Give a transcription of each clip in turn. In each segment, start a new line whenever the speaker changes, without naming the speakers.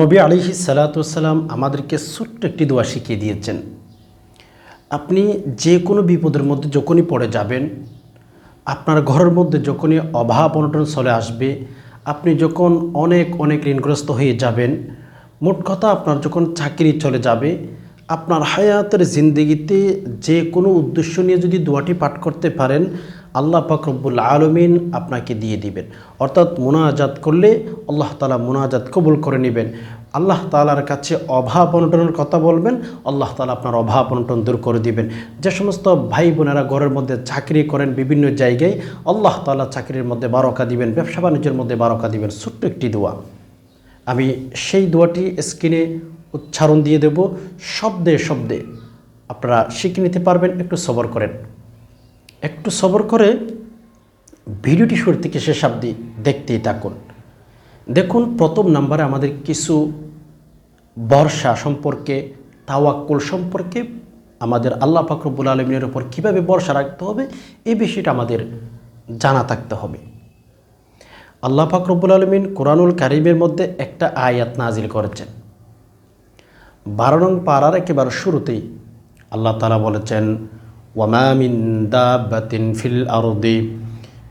নবী আলিহি সালাতাম আমাদেরকে ছোট্ট একটি দোয়া শিখিয়ে দিয়েছেন। আপনি যে কোনো বিপদের মধ্যে যখনই পড়ে যাবেন, আপনার ঘরের মধ্যে যখনই অভাব অনটন চলে আসবে, আপনি যখন অনেক অনেক ঋণগ্রস্ত হয়ে যাবেন, মোট কথা আপনার যখন চাকরি চলে যাবে, আপনার হায়াতের জিন্দগিতে যে কোনো উদ্দেশ্য নিয়ে যদি দোয়াটি পাঠ করতে পারেন আল্লাহ পাক রব্বুল আলমিন আপনাকে দিয়ে দিবেন। অর্থাৎ মোনাজাত করলে আল্লাহ তালা মোনাজাত কবুল করে নেবেন। আল্লাহ তালার কাছে অভাব অনটনের কথা বলবেন, আল্লাহ তালা আপনার অভাব অনটন দূর করে দিবেন। যে সমস্ত ভাই বোনেরা ঘরের মধ্যে চাকরি করেন বিভিন্ন জায়গায়, আল্লাহ তালা চাকরির মধ্যে বারকা দিবেন, ব্যবসা বাণিজ্যের মধ্যে বারকা দিবেন। ছোট্ট একটি দোয়া। আমি সেই দোয়াটি স্ক্রিনে উচ্চারণ দিয়ে দেব। শব্দে শব্দে আপনারা শিখে নিতে পারবেন, একটু সবর করেন। একটু সবর করে ভিডিওটি শুরু থেকে শেষ অবধি দেখতেই থাকুন। দেখুন, প্রথম নাম্বারে আমাদের কিছু বর্ষা সম্পর্কে, তাওয়াক্কুল সম্পর্কে আমাদের আল্লাহ ফাকরবুল আলমিনের ওপর কীভাবে বর্ষা রাখতে হবে এই বিষয়টা আমাদের জানা থাকতে হবে। আল্লাহ ফাকরবুল আলমিন কোরআনুল কারিমের মধ্যে একটা আয়াত নাজিল করেছেন। বারো নং পাড়ার একেবারে শুরুতেই আল্লাহ তালা বলেছেন ওয়ামামিন দাবাতিন ফিল আরদি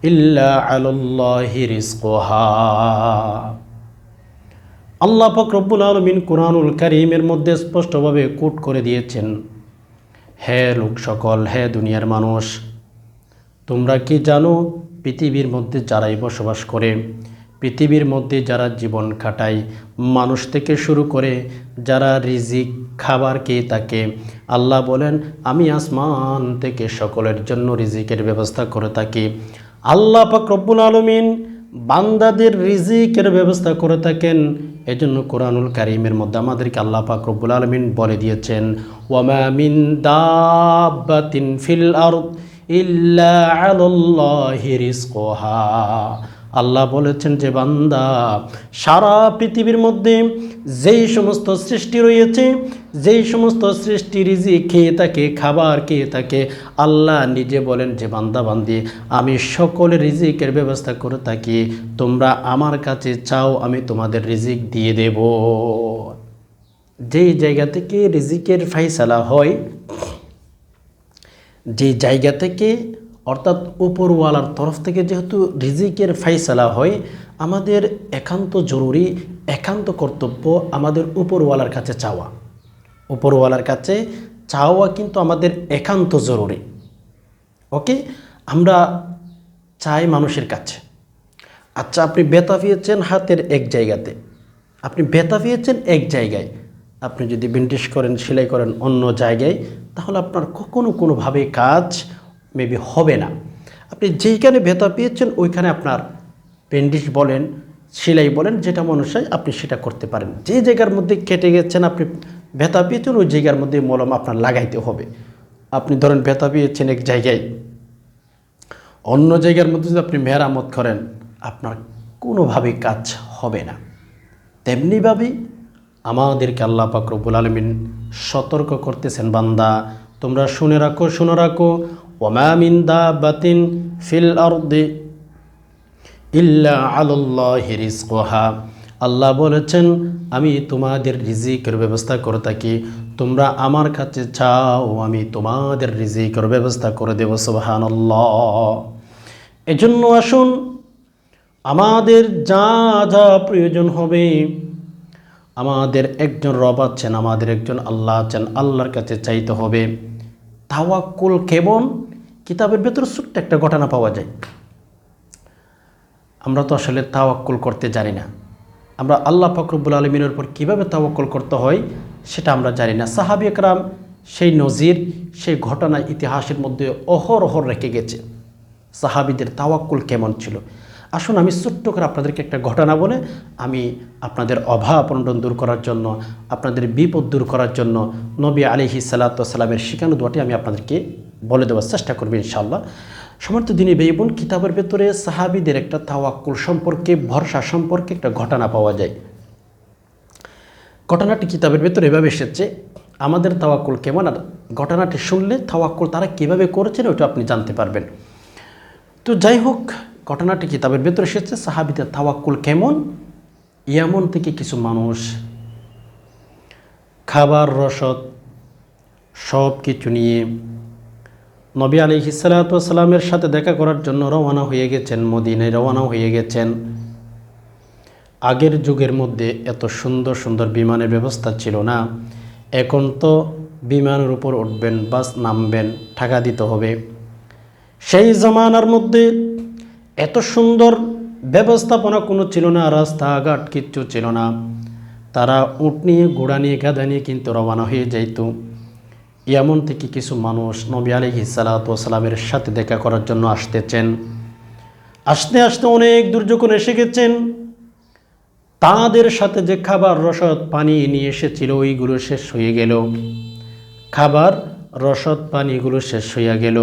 ইল্লা আলাল্লাহি রিজকুহা আল্লাহ পাক রব্বুল আলমিন কোরআনুল কারিমের মধ্যে স্পষ্টভাবে কোট করে দিয়েছেন, হে লোক সকল, হে দুনিয়ার মানুষ, তোমরা কি জানো পৃথিবীর মধ্যে যারাই বসবাস করে পৃথিবীর মধ্যে যারা জীবন কাটায় মানুষ থেকে শুরু করে যারা রিজিক খাবার খেয়ে থাকে, আল্লাহ বলেন, আমি আসমান থেকে সকলের জন্য রিজিকের ব্যবস্থা করে থাকি। আল্লাহ পাক রব্বুল আলমিন বান্দাদের রিজিকের ব্যবস্থা করে থাকেন। এজন্য কোরআনুল কারিমের মধ্যে আমাদেরকে আল্লাহ পাক রব্বুল আলমিন বলে দিয়েছেন, ওয়ামা মিন দাব্বাতিন ফিল আরদ ইল্লা আলাল্লাহি রিজকুহা। আল্লাহ বলেছেন যে বান্দা, সারা পৃথিবীর মধ্যে যেই সমস্ত সৃষ্টি রয়েছে, যেই সমস্ত সৃষ্টি রিজি খেয়ে থাকে, খাবার খেয়ে থাকে, আল্লাহ নিজে বলেন যে, বান্দা, বান্দি, আমি সকলের রিজিকের ব্যবস্থা করে থাকি, তোমরা আমার কাছে চাও, আমি তোমাদের রিজিক দিয়ে দেব। যেই জায়গা থেকে রিজিকের ফাইসালা হয় যে জায়গা থেকে অর্থাৎ উপরওয়ালার তরফ থেকে যেহেতু রিজিকের ফাইসালা হয়, আমাদের একান্ত জরুরি, একান্ত কর্তব্য আমাদের উপরওয়ালার কাছে চাওয়া। উপরওয়ালার কাছে চাওয়া কিন্তু আমাদের একান্ত জরুরি। ওকে আমরা চাই মানুষের কাছে। আচ্ছা আপনি বেতা পেয়েছেন হাতের এক জায়গাতে। আপনি বেতা পেয়েছেন এক জায়গায়। আপনি যদি বেন্টিশ করেন, সেলাই করেন অন্য জায়গায়, তাহলে আপনার কখনো কোনোভাবে কাজ মেবি হবে না। আপনি যেইখানে ভেতা পেয়েছেন, ওইখানে আপনার পেন্ডিশ বলেন, সেলাই বলেন, যেটা মনে হয় আপনি সেটা করতে পারেন। যে জায়গার মধ্যে কেটে গেছেন, আপনি ভেতা পেয়েছেন, ওই জায়গার মধ্যে মলম আপনার লাগাইতে হবে। আপনি ধরেন ভেতা পেয়েছেন এক জায়গায়। অন্য জায়গার মধ্যে যদি আপনি মেরামত করেন, আপনার কোনোভাবেই কাজ হবে না। তেমনিভাবেই আমাদেরকে আল্লাহ পাকরবুল আলমিন সতর্ক করতেছেন বান্দা। তোমরা শুনে রাখো শুনে রাখো। ওমামিন দা বাতিন ফিল আরদে ইল্লা আল্লাহ রিজকোহা আল্লাহ বলেছেন, আমি তোমাদের রিজিকের ব্যবস্থা করে থাকি। তোমরা আমার কাছে চাও, আমি তোমাদের রিজিকের ব্যবস্থা করে দেব সুবাহান এজন্য আসুন, আমাদের যা যা প্রয়োজন হবে, আমাদের একজন রব আছেন, আমাদের একজন আল্লাহ আছেন, আল্লাহর কাছে চাইতে হবে। তাওয়াক্কুল কেমন কিতাবের ভেতর ছোট্ট একটা ঘটনা পাওয়া যায়। আমরা তো আসলে তাওয়াক্কুল করতে জানি না। আমরা আল্লাহ ফকরবুল আলমিনের উপর কীভাবে তাওয়াক্কুল করতে হয়, সেটা আমরা জানি না। সাহাবি একরাম সেই নজির, সেই ঘটনা ইতিহাসের মধ্যে অহরহর রেখে গেছে। সাহাবিদের তাওয়াক্কুল কেমন ছিল? আসুন, আমি ছোট্ট করে আপনাদেরকে একটা ঘটনা বলে, আমি আপনাদের অভাব অনটন দূর করার জন্য, আপনাদের বিপদ দূর করার জন্য নবী আলিহি সাল্লাতামের শিখানো দোয়াটি আমি আপনাদেরকে বলে দেওয়ার চেষ্টা করব ইনশাল্লাহ সমর্থ দিনী বেইবন কিতাবের ভেতরে সাহাবিদের একটা তাওয়াক্কুল সম্পর্কে, ভরসা সম্পর্কে একটা ঘটনা পাওয়া যায়। ঘটনাটি কিতাবের ভেতরে এভাবে এসেছে, আমাদের তাওয়াক্কুল কেমন আর ঘটনাটি শুনলে তাওয়াক্কুল তারা কীভাবে করেছেন ওটা আপনি জানতে পারবেন। তো যাই হোক ঘটনাটি কিতাবের ভেতরে এসেছে, সাহাবিদের তাওয়াক্কুল কেমন? ইয়ামন থেকে কিছু মানুষ। খাবার, রসদ, সব কিছু নিয়ে নবী আলী হিসালাতামের সাথে দেখা করার জন্য রওনা হয়ে গেছেন, মদিনায় রওনা হয়ে গেছেন। আগের যুগের মধ্যে এত সুন্দর সুন্দর বিমানের ব্যবস্থা ছিল না। এখন তো বিমানের উপর উঠবেন, বাস নামবেন টাকা দিতে হবে। সেই জমানার মধ্যে এত সুন্দর ব্যবস্থাপনা কোনো ছিল না, রাস্তাঘাট কিচ্ছু ছিল না। তারা উট নিয়ে, ঘোড়া নিয়ে গাদা নিয়ে কিন্তু রওনা হয়ে যাইত। এমন থেকে কিছু মানুষ নবী আলহি সালাতামের সাথে দেখা করার জন্য আসতেছেন। আসতে আসতে অনেক দূর যখন এসে গেছেন। তাদের সাথে যে খাবার, রসদ, পানি নিয়ে এসেছিল, ওইগুলো শেষ হয়ে গেল। খাবার, রসদ পানিগুলো শেষ হইয়া গেল।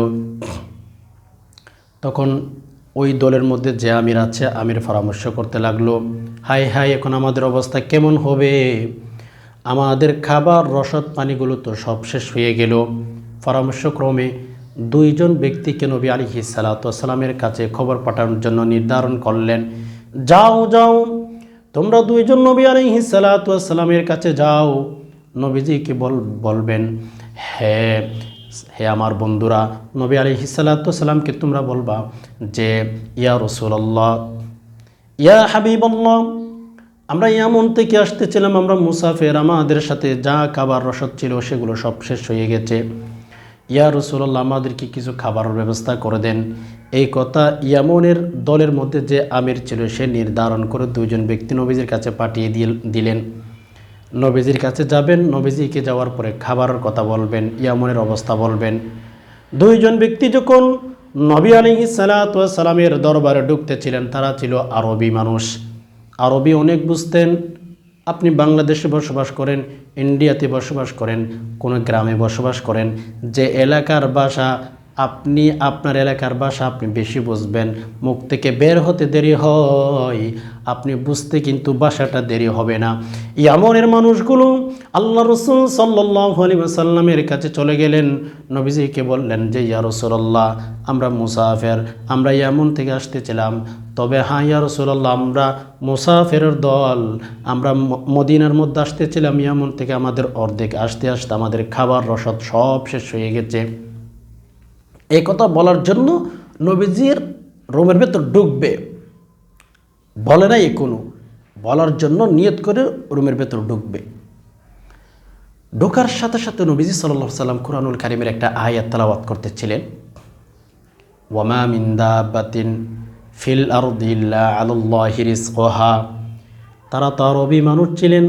তখন ওই দলের মধ্যে যে আমির আছে, আমির পরামর্শ করতে লাগল। হাই হাই এখন আমাদের অবস্থা কেমন হবে? আমাদের খাবার, রসদ, পানিগুলো তো সব শেষ হয়ে গেল। পরামর্শক্রমে দুইজন ব্যক্তিকে নবী আলী সালাতামের কাছে খবর পাঠানোর জন্য নির্ধারণ করলেন। যাও যাও, তোমরা দুইজন নবী আলী সালাতামের কাছে যাও। নবীজি নবীজিকে বল, বলবেন হ্যাঁ হে আমার বন্ধুরা, নবী আলী সালাতামকে তোমরা বলবা যে, ইয়া রসুল্লাহ ইয়া হাবিবল্লাহ, আমরা এমন থেকে আসতেছিলাম, আমরা মুসাফের, আমাদের সাথে যা খাবার রসদ ছিল সেগুলো সব শেষ হয়ে গেছে। ইয়া রসুল্লাহ আমাদেরকে কিছু খাবারের ব্যবস্থা করে দেন। এই কথা ইয়ামনের দলের মধ্যে যে আমির ছিল, সে নির্ধারণ করে দুইজন ব্যক্তি নবীজির কাছে পাঠিয়ে দিলেন। নবীজির কাছে যাবেন, নবীজিকে যাওয়ার পরে খাবারের কথা বলবেন ইয়ামনের অবস্থা বলবেন। দুইজন ব্যক্তি যখন নবী আলী সালাতামের দরবারে ঢুকতেছিলেন, তারা ছিল আরবি মানুষ। আরবি অনেক বুঝতেন, আপনি বাংলাদেশে বসবাস করেন, ইন্ডিয়াতে বসবাস করেন, কোনো গ্রামে বসবাস করেন, যে এলাকার ভাষা আপনি আপনার এলাকার ভাষা আপনি বেশি বুঝবেন। মুখ থেকে বের হতে দেরি হয়। আপনি বুঝতে কিন্তু বাসাটা দেরি হবে না। ইয়ামনের মানুষগুলো আল্লাহ রসুল সাল্লাহ আলী সাল্লামের কাছে চলে গেলেন। নবীজিকে বললেন যে, ইয়া রসুল্লাহ আমরা মুসাফের, আমরা ইয়ামন থেকে আসতেছিলাম। তবে হ্যাঁ ইয়া রসুল্লাহ আমরা মুসাফেরের দল। আমরা মদিনার মধ্যে আসতেছিলাম, ইয়ামন থেকে আমাদের অর্ধেক আসতে আসতে আমাদের খাবার রসদ সব শেষ হয়ে গেছে। এই কথা বলার জন্য নবীজির রোমের ভেতর ঢুকবে। বলে নাই কোনো। বলার জন্য নিয়ত করে রুমের ভেতর ঢুকবে। ঢোকার সাথে সাথে নবীজি সাল্লাহ সাল্লাম কুরআনুল কারিমের একটা আয়াত তালাওয়াত করতেছিলেন। ওয়ামা মিন্দা বাতিন ফিল আরদিল্লা আল্লাহি রিজকহা। তারা তার আরবি মানুষ ছিলেন।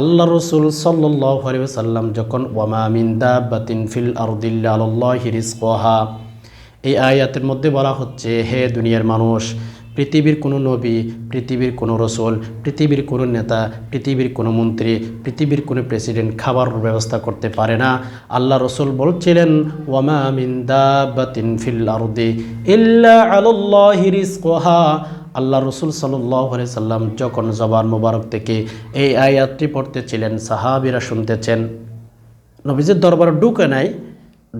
আল্লাহ রসুল সাল্লাম যখন, ওয়ামা মিন্দা বাতিন ফিল আরদিল্লা আল্লাহি রিজকহা এই আয়াতের মধ্যে বলা হচ্ছে, হে দুনিয়ার মানুষ, পৃথিবীর কোনো নবী, পৃথিবীর কোনো রসুল, পৃথিবীর কোনো নেতা, পৃথিবীর কোনো মন্ত্রী, পৃথিবীর কোনো প্রেসিডেন্ট খাবার ব্যবস্থা করতে পারে না। আল্লাহ রসুল বলছিলেন, ওয়ামা মিন্দা বাতিন ফিল আরদি ইল্লা রিজকহা আল্লাহ রসুল সাল্লাহ সাল্লাম যখন জবান মোবারক থেকে এই আয়াতটি পড়তেছিলেন, সাহাবিরা শুনতেছেন। নবীজির দরবারে ঢুকে নাই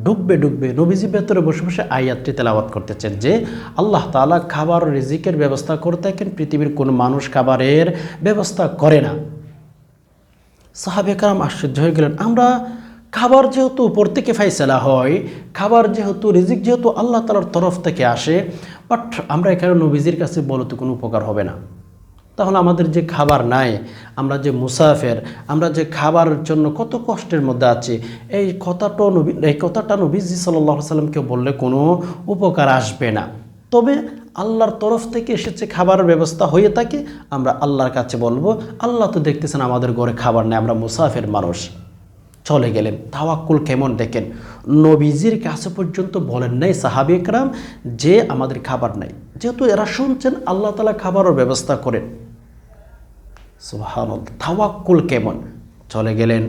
ডুববে ডুববে নবীজি ভেতরে বসে বসে আয়াতটি তেলাওয়াত করতেছেন যে, আল্লাহ তালা খাবার রিজিকের ব্যবস্থা করে থাকেন, পৃথিবীর কোনো মানুষ খাবারের ব্যবস্থা করে না। সাহাবেকারাম আশ্চর্য হয়ে গেলেন, আমরা খাবার যেহেতু উপর থেকে ফাইসলা হয়, খাবার যেহেতু, রিজিক যেহেতু আল্লাহ তালার তরফ থেকে আসে বাট আমরা এখানে নবীজির কাছে বলো তো কোনো উপকার হবে না। তাহলে আমাদের যে খাবার নাই, আমরা যে মুসাফের, আমরা যে খাবারের জন্য কত কষ্টের মধ্যে আছি, এই কথাটা নবী, এই কথাটা নবীজি সাল্লাহ সাল্লামকে বললে কোনো উপকার আসবে না। তবে আল্লাহর তরফ থেকে এসেছে খাবারের ব্যবস্থা হয়ে থাকে, আমরা আল্লাহর কাছে বলব, আল্লাহ তো দেখতেছেন আমাদের ঘরে খাবার নেই, আমরা মুসাফের মানুষ। চলে গেলেন। তাওয়াক্কুল কেমন দেখেন? নবীজির কাছে পর্যন্ত বলেন নাই সাহাবি একরাম যে আমাদের খাবার নাই। যেহেতু এরা শুনছেন, আল্লাহ তালা খাবারের ব্যবস্থা করেন। তাওয়াক্কুল কেমন? চলে গেলেন।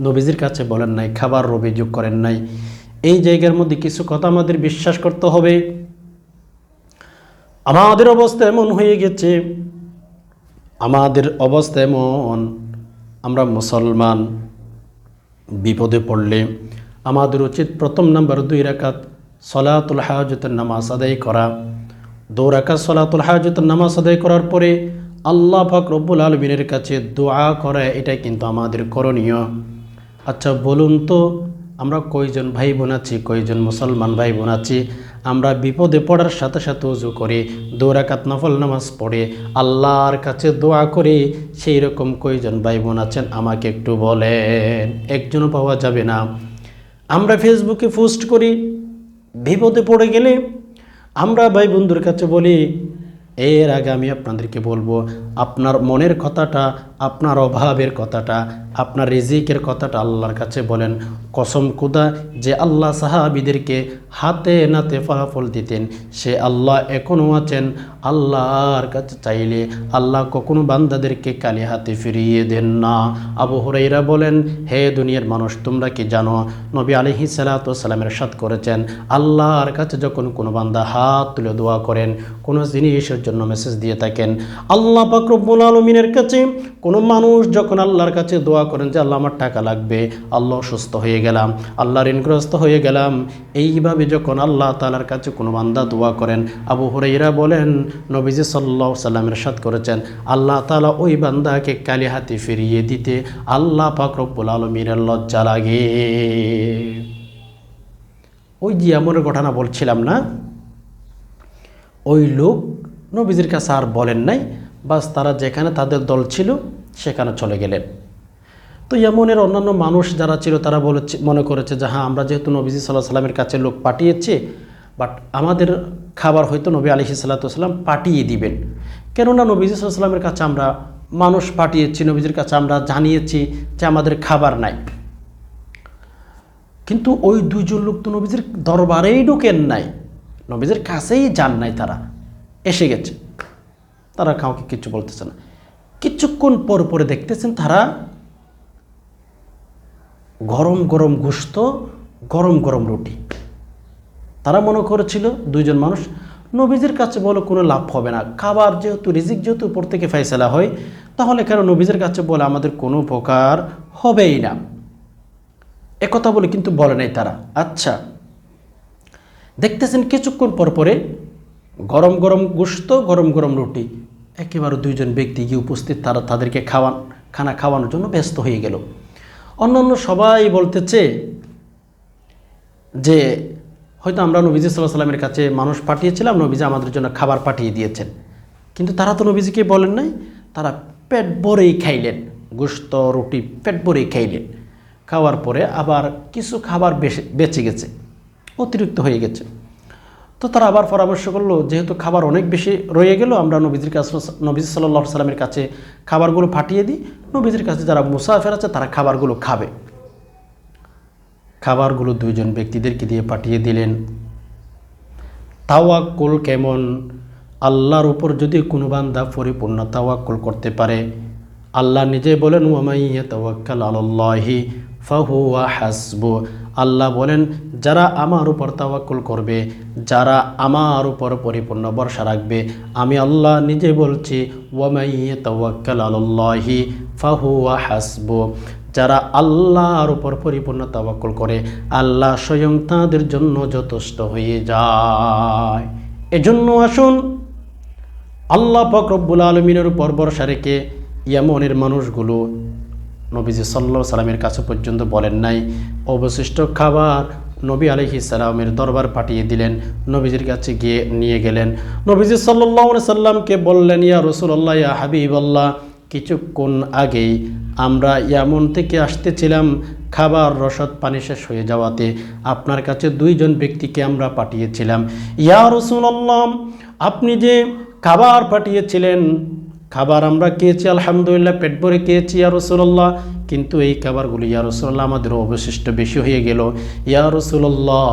নবীজির কাছে বলেন নাই খাবার অভিযোগ করেন নাই। এই জায়গার মধ্যে কিছু কথা আমাদের বিশ্বাস করতে হবে। আমাদের অবস্থা এমন হয়ে গেছে, আমাদের অবস্থা এমন, আমরা মুসলমান। বিপদে পড়লে আমাদের উচিত প্রথম নাম্বার দুই রাকাত সলাতুল হাজতের নামাজ আদায় করা। দু রাকাত সলাতুল হাজতের নামাজ আদায় করার পরে আল্লাহ ফাক রব্বুল আলমিনের কাছে দোয়া করা, এটা কিন্তু আমাদের করণীয়। আচ্ছা বলুন তো, আমরা কয়জন ভাই বোন আছি, কয়জন মুসলমান ভাই বোন আছি? আমরা বিপদে পড়ার সাথে সাথে উজু করে, দৌরাকাত নফল নামাজ পড়ে। আল্লাহর কাছে দোয়া করে, সেই রকম কয়জন ভাই বোন আছেন, আমাকে একটু বলেন, একজনও পাওয়া যাবে না। আমরা ফেসবুকে পোস্ট করি, বিপদে পড়ে গেলে আমরা ভাই বন্ধুর কাছে বলি, এর আগে আমি আপনাদেরকে বলব, আপনার মনের কথাটা আপনার অভাবের কথাটা, আপনার রিজিকের কথাটা আল্লাহর কাছে বলেন, কসম কুদা যে আল্লাহ সাহাবিদেরকে হাতে নাতে ফলাফল দিতেন, সে আল্লাহ এখনও আছেন। আল্লাহর কাছে চাইলে আল্লাহ কখনো বান্দাদেরকে কালি হাতে ফিরিয়ে দেন না। আবু হুরাইরা বলেন, হে দুনিয়ার মানুষ, তোমরা কি জানো, নবী আলহি সালাতামের সাথ করেছেন, আল্লাহর কাছে যখন কোনো বান্দা হাত তুলে দোয়া করেন, কোনো জিনিসের জন্য মেসেজ দিয়ে থাকেন, আল্লাহ পাকরবুল আলমিনের কাছে কোনো মানুষ যখন আল্লাহর কাছে দোয়া করেন যে, আল্লাহ, আমার টাকা লাগবে, আল্লাহ সুস্থ হয়ে গেলাম, আল্লাহ ঋণগ্রস্ত হয়ে গেলাম। এইভাবে যখন আল্লাহ তালার কাছে কোনো বান্দা দোয়া করেন, আবু হুরাইরা বলেন, নবীজি সাল্লাহ সাল্লামের সাথ করেছেন, আল্লাহ তালা ওই বান্দাকে কালি হাতে ফিরিয়ে দিতে আল্লাহ পাক রব্বুল আলমিনের লজ্জা লাগে। ওই যে এমনের ঘটনা বলছিলাম না, ওই লোক নবীজির কাছে আর বলেন নাই, বাস তারা যেখানে তাদের দল ছিল সেখানে চলে গেলেন। তো এমনের অন্যান্য মানুষ যারা ছিল, তারা বলেছে, মনে করেছে যে হ্যাঁ আমরা যেহেতু নবীজি সাল্লাহ সাল্লামের কাছে লোক পাঠিয়েছি বাট আমাদের খাবার হয়তো নবী আলহি সাল্লাতাম পাঠিয়ে দিবেন। কেননা নবীজি সাল্লামের কাছে আমরা মানুষ পাঠিয়েছি, নবীজির কাছে আমরা জানিয়েছি যে, আমাদের খাবার নাই। কিন্তু ওই দুইজন লোক তো নবীজির দরবারেই ঢুকেন নাই। নবীজির কাছেই যান নাই তারা। এসে গেছে। তারা কাউকে কিছু বলতেছে না। কিছুক্ষণ পর পরে দেখতেছেন তারা গরম গরম গোস্ত গরম গরম রুটি। তারা মনে করেছিল দুইজন মানুষ, নবীজির কাছে বলে কোনো লাভ হবে না। খাবার যেহেতু, রিজিক যেহেতু উপর থেকে ফাইসলা হয়, তাহলে কেন নবীজির কাছে বলে আমাদের কোনো উপকার হবেই না? একথা বলে কিন্তু বলে নাই তারা। আচ্ছা দেখতেছেন কিছুক্ষণ পর পরে গরম গরম গোস্ত গরম গরম রুটি। একেবারে দুইজন ব্যক্তি গিয়ে উপস্থিত, তারা তাদেরকে খাওয়ান, খানা খাওয়ানোর জন্য ব্যস্ত হয়ে গেল। অন্য অন্য সবাই বলতেছে যে, হয়তো আমরা নবীজি সাল্লাহ সাল্লামের কাছে মানুষ পাঠিয়েছিলাম, নবীজি আমাদের জন্য খাবার পাঠিয়ে দিয়েছেন। কিন্তু তারা তো নবীজিকে বলেন নাই, তারা পেট ভরেই খাইলেন গোস্ত রুটি, পেট ভরেই খাইলেন। খাওয়ার পরে আবার কিছু খাবার বেঁচে গেছে, অতিরিক্ত হয়ে গেছে। তো তারা আবার পরামর্শ করল, যেহেতু খাবার অনেক বেশি রয়ে গেল, আমরা নবীজির কাছে, নবীজ সাল্লাহ সাল্লামের কাছে খাবারগুলো ফাটিয়ে দিই। নবীজির কাছে যারা মুসাফের আছে, তারা খাবারগুলো খাবে। খাবারগুলো দুইজন ব্যক্তিদেরকে দিয়ে পাঠিয়ে দিলেন। তাওয়াক্কুল কেমন? আল্লাহর উপর যদি কোনো বান্দা পরিপূর্ণ তাওয়াক্কুল করতে পারে, আল্লাহ নিজে বলেন ওয়ামাইয়া তাওয়াক্কাল আল্লাহি ফাহুয়া হাসবু আল্লাহ বলেন, যারা আমার উপর তাওয়াক্কুল করবে, যারা আমার উপর পরিপূর্ণ ভরসা রাখবে, আমি আল্লাহ নিজে বলছি ওয়ামাইয়া তাওয়াক্কাল আল্লাহি ফাহুয়া হাসবু। যারা আল্লাহর উপর পরিপূর্ণ তাওয়াক্কুল করে, আল্লাহ স্বয়ং তাদের জন্য যথেষ্ট হয়ে যায়। এজন্য আসুন, আল্লাহ পাক রব্বুল আলমিনের উপর ভরসা রেখে, ইয়ামনের মানুষগুলো নবীজি সাল্লা সাল্লামের কাছে পর্যন্ত বলেন নাই। অবশিষ্ট খাবার নবী আলহি সাল্লামের দরবার পাঠিয়ে দিলেন, নবীজির কাছে গিয়ে নিয়ে গেলেন। নবীজি সাল্লাহ সাল্লামকে বললেন, ইয়া রসুল্লাহ ইয়া হাবিব আল্লাহ কিছুক্ষণ আগেই আমরা ইয়ামন থেকে আসতেছিলাম, খাবার রসদ পানি শেষ হয়ে যাওয়াতে আপনার কাছে দুইজন ব্যক্তিকে আমরা পাঠিয়েছিলাম। ইয়া রসুল্লাহ আপনি যে খাবার পাঠিয়েছিলেন খাবার আমরা খেয়েছি, আলহামদুলিল্লাহ, পেট ভরে খেয়েছি, ইয়া রসুল্লাহ কিন্তু এই খাবারগুলি, ইয়া রসুল্লাহ আমাদের অবশিষ্ট বেশি হয়ে গেল। ইয়া রসুল্লাহ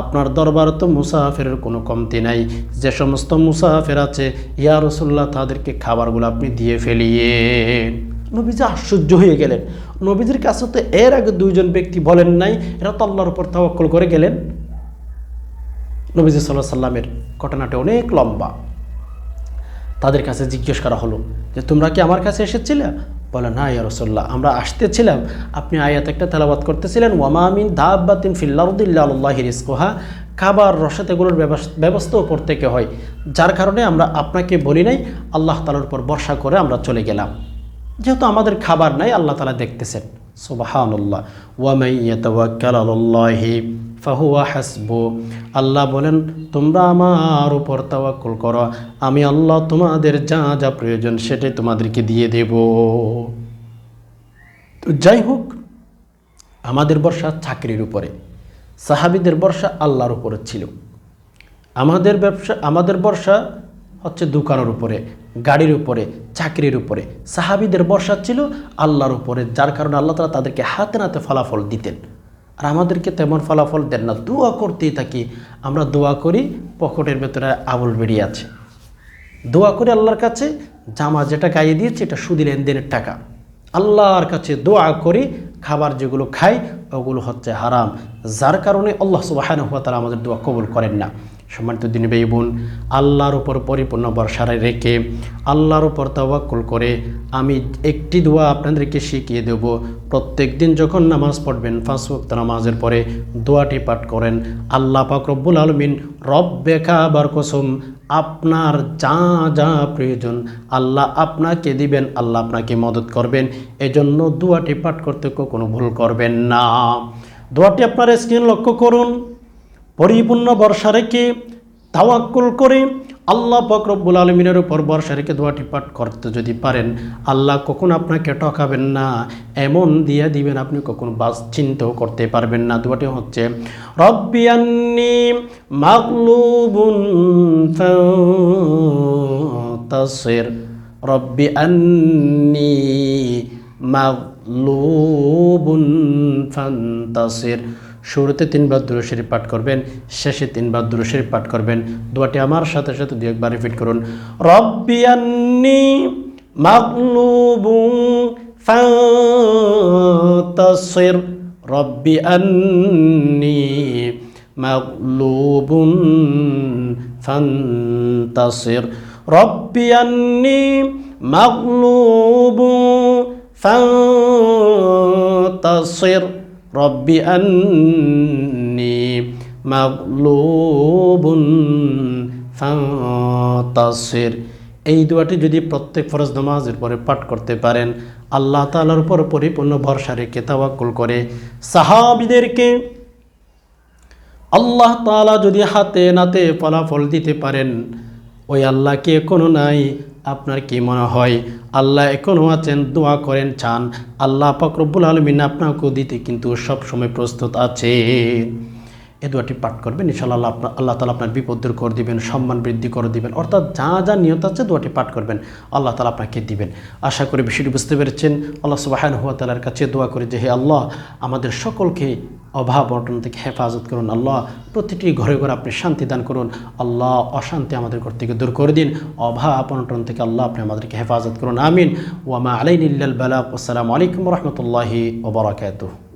আপনার দরবার তো মুসাফের কোনো কমতি নাই। যে সমস্ত মুসাফের আছে, ইয়া রসুল্লাহ তাদেরকে খাবারগুলো আপনি দিয়ে ফেলিয়ে নবীজি আশ্চর্য হয়ে গেলেন। নবীজির কাছে তো এর আগে দুইজন ব্যক্তি বলেন নাই, এরা তো আল্লাহর উপর তাওয়াক্কল করে গেলেন। নবীজি সাল্লাহ সাল্লামের ঘটনাটা অনেক লম্বা। তাদের কাছে জিজ্ঞেস করা হলো যে, তোমরা কি আমার কাছে এসেছিলে? বলে, না, ইয়া রসল্লাহ আমরা আসতেছিলাম। আপনি আয়াত একটা তেলাবাত করতেছিলেন ওয়ামামিন দাব্বাতিন ফিল্লাউদ্দিল্লাহ রিসকোহা খাবার রসাত এগুলোর ব্যবস- ব্যবস্থাও প্রত্যেকে হয়, যার কারণে আমরা আপনাকে বলি নাই, আল্লাহ তালার উপর বর্ষা করে আমরা চলে গেলাম। যেহেতু আমাদের খাবার নাই, আল্লাহ তালা দেখতেছেন। সুবাহানুল্লাহ। ওয়ামাইয়াহি ফাহুয়া হাসবু। আল্লাহ বলেন, তোমরা আমার উপর তাওয়াক্কুল করো। আমি আল্লাহ তোমাদের যা যা প্রয়োজন সেটাই তোমাদেরকে দিয়ে দেব। তো যাই হোক, আমাদের বর্ষা চাকরির উপরে, সাহাবিদের বর্ষা আল্লাহর উপরে ছিল। আমাদের ব্যবসা, আমাদের বর্ষা হচ্ছে দোকানের উপরে, গাড়ির উপরে, চাকরির উপরে। সাহাবিদের বর্ষা ছিল আল্লাহর উপরে, যার কারণে আল্লাহ তালা তাদেরকে হাতে নাতে ফলাফল দিতেন। আর আমাদেরকে তেমন ফলাফল দেন না। দোয়া করতেই থাকি, আমরা দোয়া করি, পকেটের ভেতরে আবুল বেরিয়ে আছে। দোয়া করি আল্লাহর কাছে, জামা যেটা গাইয়ে দিয়েছে, এটা সুদি লেনদেনের টাকা। আল্লাহর কাছে দোয়া করি, খাবার যেগুলো খাই, ওগুলো হচ্ছে হারাম। যার কারণে আল্লাহ সুবাহান তারা আমাদের দোয়া কবুল করেন না। সম্মানিত দিন বেই বোন, আল্লাহর উপর পরিপূর্ণ বর্ষারে রেখে আল্লাহর উপর তাওয়াক্কুল করে আমি একটি দোয়া আপনাদেরকে শিখিয়ে দেব। প্রত্যেক দিন যখন নামাজ পড়বেন, পাঁচ ওয়াক্ত নামাজের পরে দোয়াটি পাঠ করেন, আল্লাহ পাক রব্বুল আলমিন রব্বে কাবার কসম আপনার যা যা প্রয়োজন আল্লাহ আপনাকে দিবেন, আল্লাহ আপনাকে মদত করবেন। এজন্য দোয়াটি পাঠ করতে কোনো ভুল করবেন না। দোয়াটি আপনার স্ক্রিন লক্ষ্য করুন। পরিপূর্ণ বর্ষা রেখে তাওয়াক্কুল করে আল্লাহ ফকরব্বুল আলমিনের উপর বর্ষা রেখে দোয়াটি পাঠ করতে যদি পারেন, আল্লাহ কখন আপনাকে টকাবেন না। এমন দিয়ে দিবেন আপনি কখন বাস চিন্তাও করতে পারবেন না। দোয়াটি হচ্ছে রব্বিয়ান্নি মাগলুবুন ফান্তাসির। রব্বি আন্নি মাগলুবুন ফান্তাসির। শুরুতে তিনবার দুরুশরীফ পাঠ করবেন, শেষে তিনবার দুরুশরীফ পাঠ করবেন। দোয়াটি আমার সাথে সাথে দু একবার রিপিট করুন। রব্বিয়ান্নি মাগলুবুন ফান্তাসির। রব্বি আন্নি মাগলুবুন ফান্তাসির। রব্বি আন্নি মাগলুবুন ফান্তাসির। রব্বি আন্নি মাগলুবুন ফান্তাসির। এই দোয়াটি যদি প্রত্যেক ফরজ নামাজের পরে পাঠ করতে পারেন, আল্লাহ তাআলার উপর পরিপূর্ণ ভরসা রেখে তাওয়াক্কুল করে। সাহাবিদেরকে আল্লাহ তাআলা যদি হাতে নাতে ফলাফল দিতে পারেন, ওই আল্লাহকে কোনো নাই আপনার কি মনে হয়? আল্লাহ এখনও আছেন, দোয়া করেন, চান। আল্লাহ পাকরব্বুল আলমিন আপনাকেও দিতে কিন্তু সব সময় প্রস্তুত আছে। এ দোয়াটি পাঠ করবেন ইনশাল্লাহ আপনার, আল্লাহ তালা আপনার বিপদ দূর করে দিবেন, সম্মান বৃদ্ধি করে দিবেন। অর্থাৎ যা যা নিয়ত আছে দোয়াটি পাঠ করবেন, আল্লাহ তালা আপনাকে দিবেন। আশা করি বিষয়টি বুঝতে পেরেছেন। আল্লাহ সুবাহান হুয়া তালার কাছে দোয়া করে যে, হে আল্লাহ, আমাদের সকলকে অভাব অটন থেকে হেফাজত করুন। আল্লাহ প্রতিটি ঘরে ঘরে আপনি শান্তি দান করুন। আল্লাহ অশান্তি আমাদের ঘর থেকে দূর করে দিন। অভাব অনটন থেকে আল্লাহ আপনি আমাদেরকে হেফাজত করুন। আমিন। ওয়ামা আলাইনিল্লাল বালাক আসসালামু আলাইকুম রহমতুল্লাহি ওবরাকাতুহ